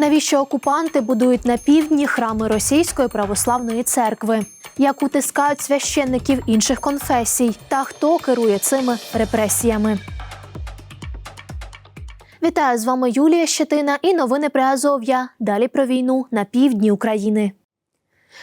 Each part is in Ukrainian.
Навіщо окупанти будують на півдні храми Російської православної церкви? Як утискають священників інших конфесій? Та хто керує цими репресіями? Вітаю з вами Юлія Щетина і новини Приазов'я. Далі про війну на півдні України.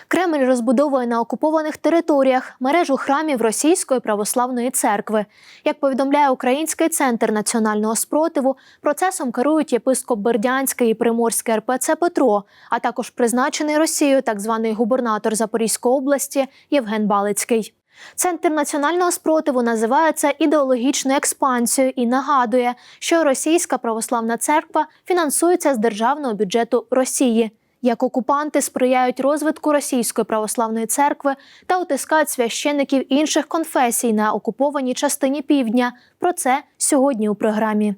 Кремль розбудовує на окупованих територіях мережу храмів Російської православної церкви. Як повідомляє Український центр національного спротиву, процесом керують єпископ Бердянський і Приморський РПЦ Петро, а також призначений Росією так званий губернатор Запорізької області Євген Балицький. Центр національного спротиву називає це ідеологічною експансією і нагадує, що Російська православна церква фінансується з державного бюджету Росії. Як окупанти сприяють розвитку російської православної церкви та утискають священиків інших конфесій на окупованій частині півдня. Про це сьогодні у програмі.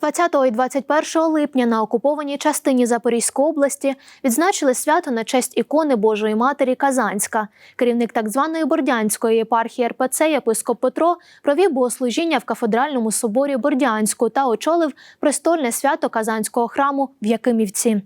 20 і 21 липня на окупованій частині Запорізької області відзначили свято на честь ікони Божої Матері Казанська. Керівник так званої Бордянської єпархії РПЦ єпископ Петро провів богослужіння в кафедральному соборі Бордянську та очолив престольне свято Казанського храму в Якимівці.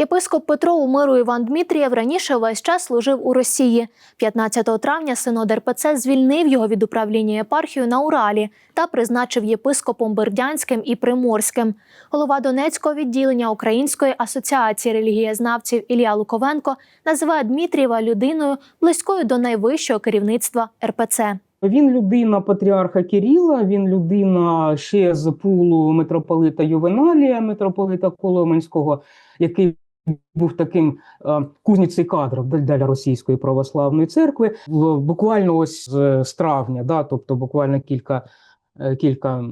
Єпископ Петро Умиру Іван Дмитрієв раніше весь час служив у Росії. 15 травня синод РПЦ звільнив його від управління єпархією на Уралі та призначив єпископом Бердянським і Приморським. Голова Донецького відділення Української асоціації релігієзнавців Ілля Луковенко називає Дмитрієва людиною близькою до найвищого керівництва РПЦ. Він людина патріарха Кирила, він людина ще з пулу митрополита Ювеналія, митрополита Коломенського, який був таким е, кузницею кадрів для російської православної церкви. Буквально ось з, травня, да, тобто буквально кілька, е, кілька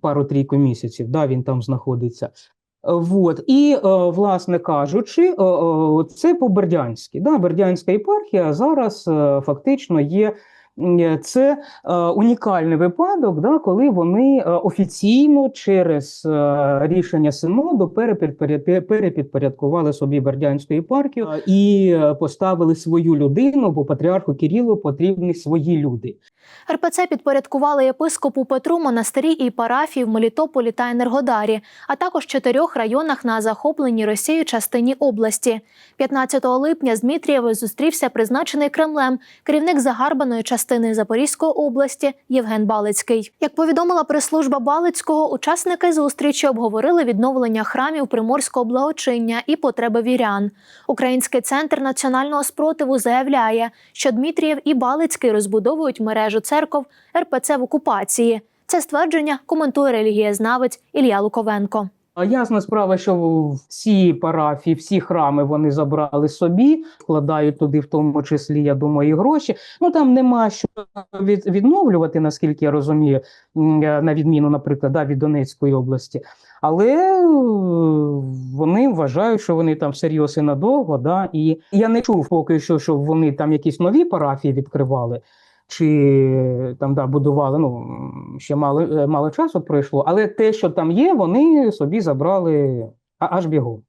пару-трійку місяців, да, він там знаходиться. Вот. І, е, власне кажучи, це по-бердянськи. Да, Бердянська єпархія зараз фактично є Це е, унікальний випадок, да, коли вони е, офіційно через е, рішення синоду перепідпоряд- перепідпорядкували собі Бердянську єпархію е, і е, поставили свою людину, бо патріарху Кирилу потрібні свої люди. РПЦ підпорядкували єпископу Петру монастирі і парафії в Мелітополі та Енергодарі, а також чотирьох районах на захопленій Росією частині області. 15 липня з Дмитрієвою зустрівся призначений Кремлем керівник загарбаної частини Запорізької області Євген Балицький. Як повідомила прес-служба Балицького, учасники зустрічі обговорили відновлення храмів приморського благочиння і потреби вірян. Український центр національного спротиву заявляє, що Дмитрієв і Балицький розбудовують мережу церков РПЦ в окупації. Це ствердження коментує релігієзнавець Ілля Луковенко. Ясна справа, що всі парафії, всі храми вони забрали собі, вкладають туди, в тому числі, я думаю, і гроші. Ну там нема що від, відновлювати, наскільки я розумію, на відміну, наприклад, да, від Донецької області. Але е, вони вважають, що вони там всерйоз і надовго. Да, і я не чув поки що, щоб вони там якісь нові парафії відкривали. Чи там да, будували, ну ще мало, е, мало часу пройшло, але те, що там є, вони собі забрали аж бігом.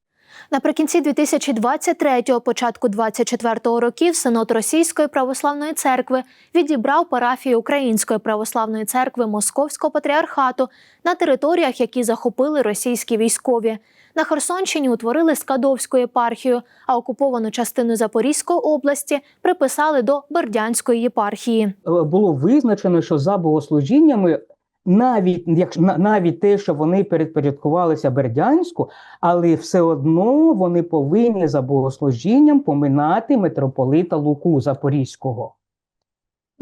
Наприкінці 2023-го, початку 24-го років синод Російської православної церкви відібрав парафії Української православної церкви Московського патріархату на територіях, які захопили російські військові. На Херсонщині утворили Скадовську єпархію, а окуповану частину Запорізької області приписали до Бердянської єпархії. Е, Було визначено, що за богослужіннями, навіть на- навіть те, що вони передпорядкувалися Бердянську, але все одно вони повинні за богослужінням поминати митрополита Луку Запорізького.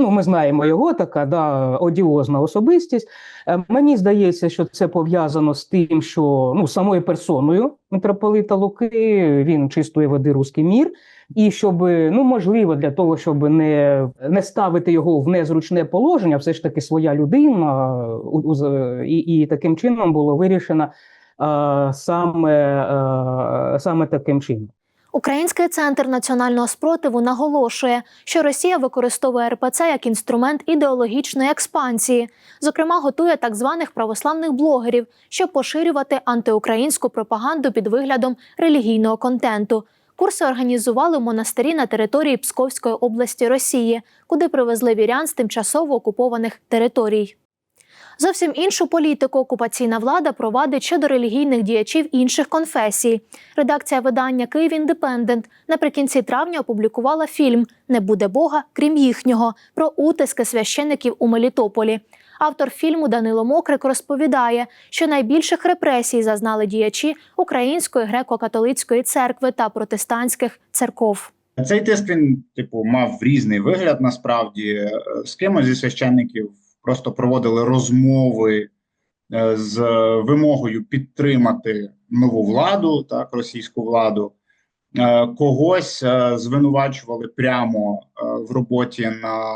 Ну, ми знаємо його, така да, одіозна особистість. Е, Мені здається, що це пов'язано з тим, що ну, самою персоною митрополита Луки він чистої води руський мір. І щоб, ну можливо, для того, щоб не, не ставити його в незручне положення, все ж таки своя людина, і, і таким чином було вирішено е, саме, е, саме таким чином. Український центр національного спротиву наголошує, що Росія використовує РПЦ як інструмент ідеологічної експансії, зокрема, готує так званих православних блогерів, щоб поширювати антиукраїнську пропаганду під виглядом релігійного контенту. Курси організували монастирі на території Псковської області Росії, куди привезли вірян з тимчасово окупованих територій. Зовсім іншу політику окупаційна влада провадить щодо релігійних діячів інших конфесій. Редакція видання Київ Індепендент наприкінці травня опублікувала фільм Не буде Бога, крім їхнього про утиски священиків у Мелітополі. Автор фільму Данило Мокрик розповідає, що найбільших репресій зазнали діячі Української греко-католицької церкви та протестантських церков. Цей тиск він, типу, мав різний вигляд. Насправді Е, з кимось зі священників просто проводили розмови е, з вимогою підтримати нову владу, так російську владу. Е, Когось е, звинувачували прямо в роботі на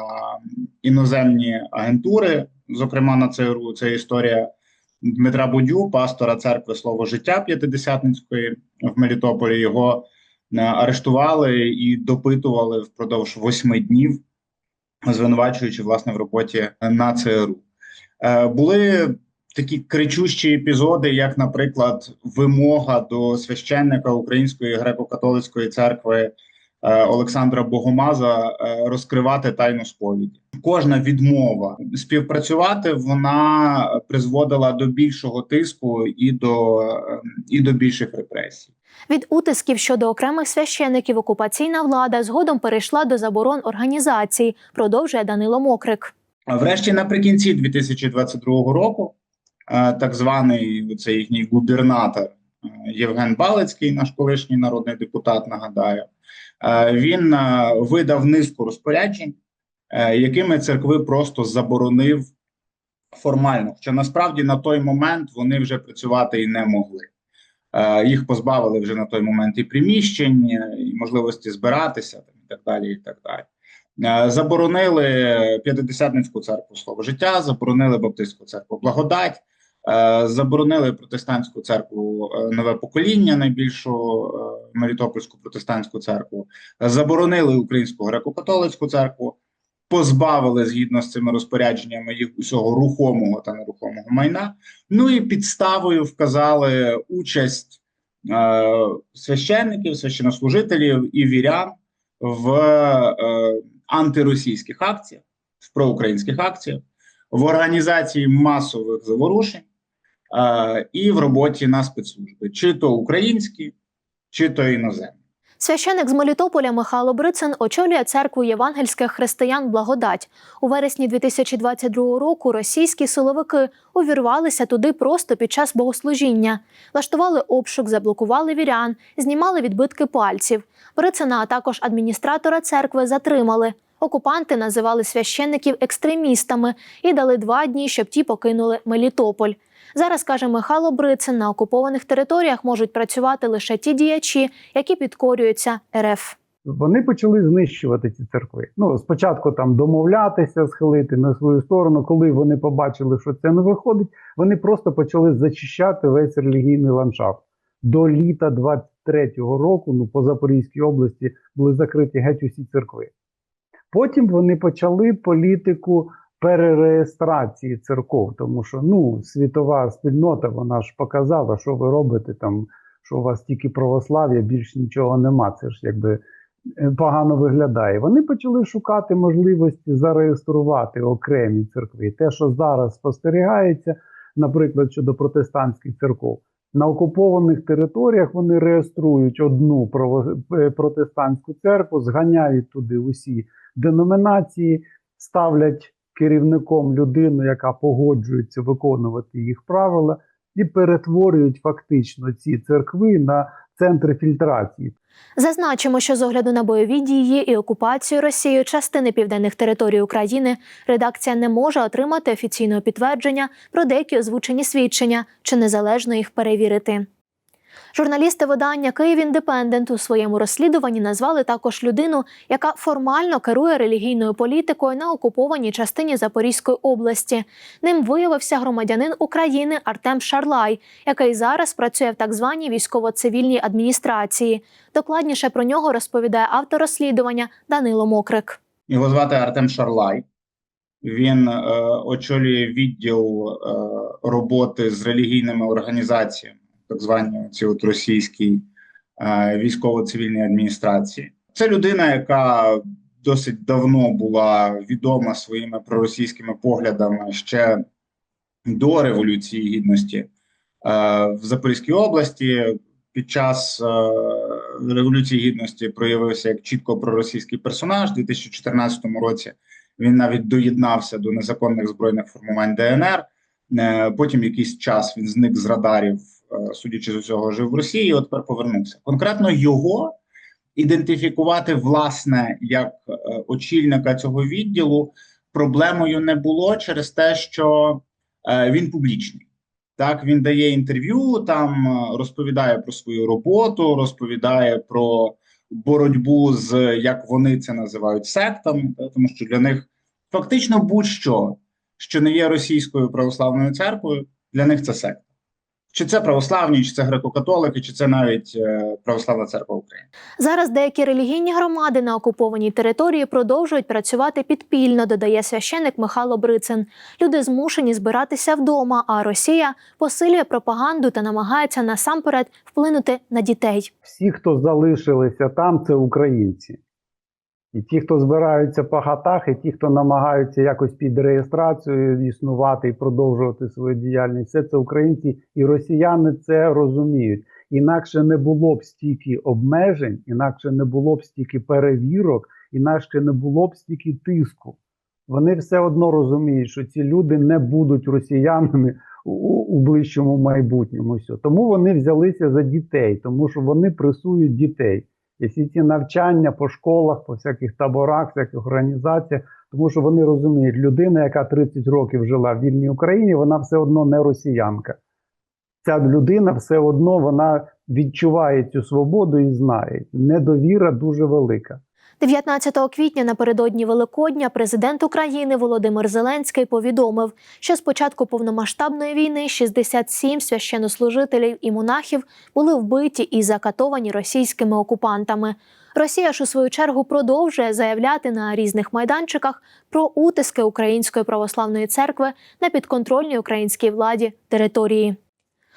іноземні агентури, зокрема на ЦРУ. Це історія Дмитра Будю, пастора церкви Слово життя П'ятидесятницької в Мелітополі. Його арештували і допитували впродовж восьми днів, звинувачуючи власне в роботі на ЦРУ. Е, Були такі кричущі епізоди, як, наприклад, вимога до священника Української греко-католицької церкви е, Олександра Богомаза е, розкривати тайну сповіді. Кожна відмова співпрацювати вона призводила до більшого тиску і до, е, і до більших репресій. Від утисків щодо окремих священиків окупаційна влада згодом перейшла до заборон організацій, продовжує Данило Мокрик. Врешті, наприкінці 2022 року, е, так званий цей їхній губернатор е, Євген Балицький, наш колишній народний депутат, нагадаю, е, він е, видав низку розпоряджень, е, якими церкви просто заборонив формально. Хоча насправді на той момент вони вже працювати і не могли. Е, Їх позбавили вже на той момент і приміщень, е, і можливості збиратися, і так далі. І так далі. Е, Заборонили П'ятидесятницьку церкву Слово життя, заборонили Баптистську церкву Благодать, е, заборонили протестантську церкву е, Нове покоління, найбільшу е, Мелітопольську протестантську церкву, заборонили Українську греко-католицьку церкву, позбавили згідно з цими розпорядженнями їх усього рухомого та нерухомого майна. Ну і підставою вказали участь е, священників, священнослужителів і вірян в е, антиросійських акціях, в проукраїнських акціях, в організації масових заворушень. е, і в роботі на спецслужби, чи то українські, чи то іноземні. Священик з Мелітополя Михайло Брицин очолює церкву євангельських християн Благодать. У вересні 2022 року російські силовики увірвалися туди просто під час богослужіння, влаштували обшук, заблокували вірян, знімали відбитки пальців. Брицина, а також адміністратора церкви затримали. Окупанти називали священників екстремістами і дали два дні, щоб ті покинули Мелітополь. Зараз каже Михайло Брицин, на окупованих територіях можуть працювати лише ті діячі, які підкорюються РФ. Вони почали знищувати ці церкви. Ну спочатку там домовлятися, схилити на свою сторону. Коли вони побачили, що це не виходить, вони просто почали зачищати весь релігійний ландшафт. До літа 23-го року, ну по Запорізькій області, були закриті геть усі церкви. Потім вони почали політику перереєстрації церков, тому що ну світова спільнота вона ж показала, що ви робите там, що у вас тільки православ'я, більш нічого нема. Це ж якби е, погано виглядає. Вони почали шукати можливості зареєструвати окремі церкви. Те, що зараз спостерігається, наприклад, щодо протестантських церков. На окупованих територіях вони реєструють одну е, протестантську церкву, зганяють туди усі деномінації, ставлять керівником людину, яка погоджується виконувати їх правила, і перетворюють фактично ці церкви на центри фільтрації. Зазначимо, що з огляду на бойові дії і окупацію Росією частини південних територій України редакція не може отримати офіційного підтвердження про деякі озвучені свідчення чи незалежно їх перевірити. Журналісти видання Київ Індепендент у своєму розслідуванні назвали також людину, яка формально керує релігійною політикою на окупованій частині Запорізької області. Ним виявився громадянин України Артем Шарлай, який зараз працює в так званій військово-цивільній адміністрації. Докладніше про нього розповідає автор розслідування Данило Мокрик. Його звати Артем Шарлай. Він е, очолює відділ е, роботи з релігійними організаціями, так звані ці от російській е, військово-цивільній адміністрації. Це людина, яка досить давно була відома своїми проросійськими поглядами ще до Революції Гідності е, в Запорізькій області. Під час е, Революції Гідності проявився як чітко проросійський персонаж. У 2014 році він навіть доєднався до незаконних збройних формувань ДНР. Потім якийсь час він зник з радарів, судячи з усього, жив в Росії. і От тепер повернувся. Конкретно його ідентифікувати власне як е, очільника цього відділу проблемою не було через те, що е, він публічний. Так, він дає інтерв'ю, там е, розповідає про свою роботу, розповідає про боротьбу з як вони це називають сектами, тому що для них фактично будь-що, що не є російською православною церквою, для них це секта. Чи це православні, чи це греко-католики, чи це навіть е, православна церква України. Зараз деякі релігійні громади на окупованій території продовжують працювати підпільно, додає священик Михайло Брицин. Люди змушені збиратися вдома, а Росія посилює пропаганду та намагається насамперед вплинути на дітей. Всі, хто залишилися там, це українці. І ті, хто збираються по хатах, і ті, хто намагаються якось під реєстрацією існувати і продовжувати свою діяльність, все це українці і росіяни це розуміють. Інакше не було б стільки обмежень, інакше не було б стільки перевірок, інакше не було б стільки тиску. Вони все одно розуміють, що ці люди не будуть росіянами у, у ближчому майбутньому. Тому вони взялися за дітей, тому що вони пресують дітей. І всі ці навчання по школах, по всяких таборах, всяких організаціях, тому що вони розуміють, людина, яка 30 років жила в вільній Україні, вона все одно не росіянка. Ця людина все одно вона відчуває цю свободу і знає. Недовіра дуже велика. 19 квітня напередодні Великодня президент України Володимир Зеленський повідомив, що з початку повномасштабної війни 67 священнослужителів і монахів були вбиті і закатовані російськими окупантами. Росія ж у свою чергу продовжує заявляти на різних майданчиках про утиски Української православної церкви на підконтрольній українській владі території.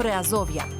Приазов'я.